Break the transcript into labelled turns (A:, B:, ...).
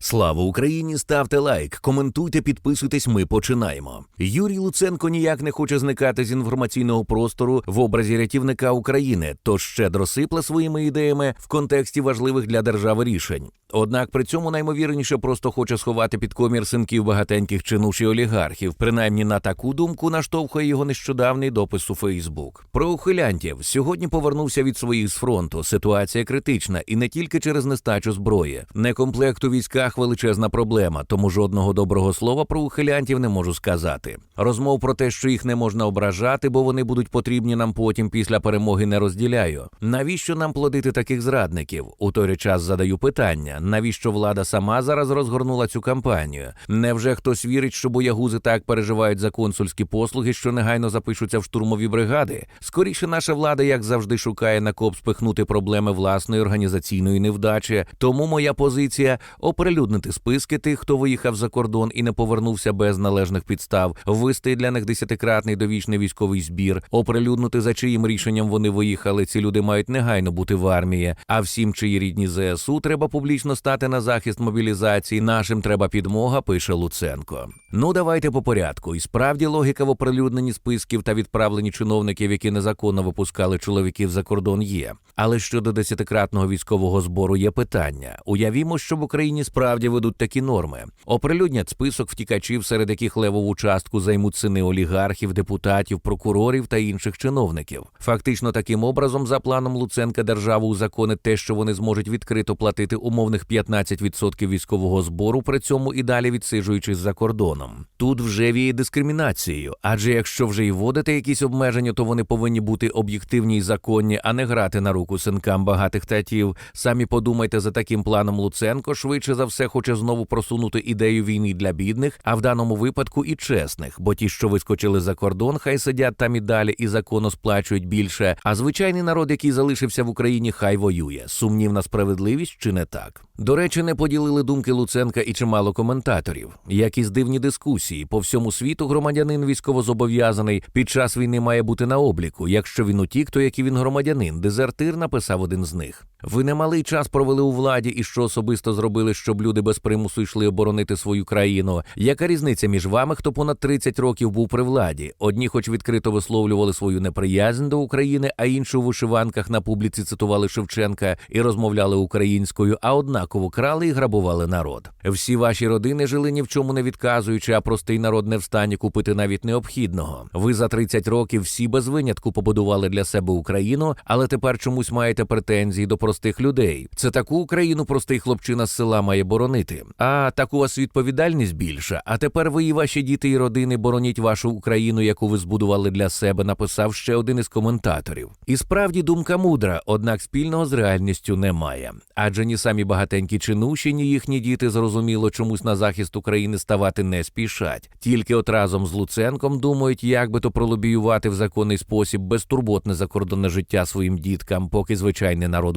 A: Слава Україні! Ставте лайк, коментуйте, підписуйтесь. Ми починаємо. Юрій Луценко ніяк не хоче зникати з інформаційного простору в образі рятівника України, тож щедро сипле своїми ідеями в контексті важливих для держави рішень. Однак при цьому наймовірніше просто хоче сховати під комір синків багатеньких чинуш і олігархів. Принаймні на таку думку наштовхує його нещодавний допис у Фейсбук. Про ухилянтів сьогодні повернувся від своїх з фронту. Ситуація критична і не тільки через нестачу зброї. Некомплект у військах величезна проблема, тому жодного доброго слова про ухилянтів не можу сказати. Розмов про те, що їх не можна ображати, бо вони будуть потрібні нам потім після перемоги, не розділяю. Навіщо нам плодити таких зрадників? У той час задаю питання: навіщо влада сама зараз розгорнула цю кампанію? Невже хтось вірить, що боягузи так переживають за консульські послуги, що негайно запишуться в штурмові бригади? Скоріше, наша влада, як завжди, шукає на коп спихнути проблеми власної організаційної невдачі. Тому моя позиція оприлюднити списки тих, хто виїхав за кордон і не повернувся без належних підстав, ввести для них десятикратний довічний військовий збір, оприлюднити за чиїм рішенням вони виїхали. Ці люди мають негайно бути в армії. А всім, чиї рідні ЗСУ, треба публічно стати на захист мобілізації. Нашим треба підмога, пише Луценко. Ну давайте по порядку. І справді логіка в оприлюдненні списків та відправленні чиновників, які незаконно випускали чоловіків за кордон, є. Але щодо десятикратного військового збору є питання. Уявімо, що в Україні справді ведуть такі норми. Оприлюднять список втікачів, серед яких левову частку займуть сини олігархів, депутатів, прокурорів та інших чиновників. Фактично, таким образом, за планом Луценка, держава узаконить те, що вони зможуть відкрито платити умовних 15% військового збору, при цьому і далі відсиджуючись за кордоном. Тут вже віє дискримінацією, адже якщо вже і вводити якісь обмеження, то вони повинні бути об'єктивні й законні, а не грати на руку синкам багатих татів. Самі подумайте за таким планом Луценко швидше за все хоче знову просунути ідею війни для бідних, а в даному випадку і чесних, бо ті, що вискочили за кордон, хай сидять там і далі і законно сплачують більше. А звичайний народ, який залишився в Україні, хай воює. Сумнівна справедливість чи не так? До речі, не поділили думки Луценка і чимало коментаторів. Якісь дивні дискусії по всьому світу громадянин військовозобов'язаний під час війни має бути на обліку. Якщо він утік, то який він громадянин, дезертир написав один з них. Ви немалий час провели у владі і що особисто зробили, щоб люди без примусу йшли оборонити свою країну. Яка різниця між вами, хто понад 30 років був при владі? Одні, хоч відкрито висловлювали свою неприязнь до України, а інші у вишиванках на публіці цитували Шевченка і розмовляли українською, а однаково крали і грабували народ. Всі ваші родини жили ні в чому не відказуючи, а простий народ не встані купити навіть необхідного. Ви за 30 років всі без винятку побудували для себе Україну, але тепер чомусь маєте претензії до простих людей. Це таку Україну простий хлопчина з села має боронити. А так у вас відповідальність більша. А тепер ви і ваші діти і родини бороніть вашу Україну, яку ви збудували для себе, написав ще один із коментаторів. І справді думка мудра, однак спільного з реальністю немає. Адже ні самі багатенькі чинуші, ні їхні діти зрозуміло чомусь на захист України ставати не спішать. Тільки от разом з Луценком думають, як би то пролобіювати в законний спосіб безтурботне закордонне життя своїм діткам, поки звичайний народ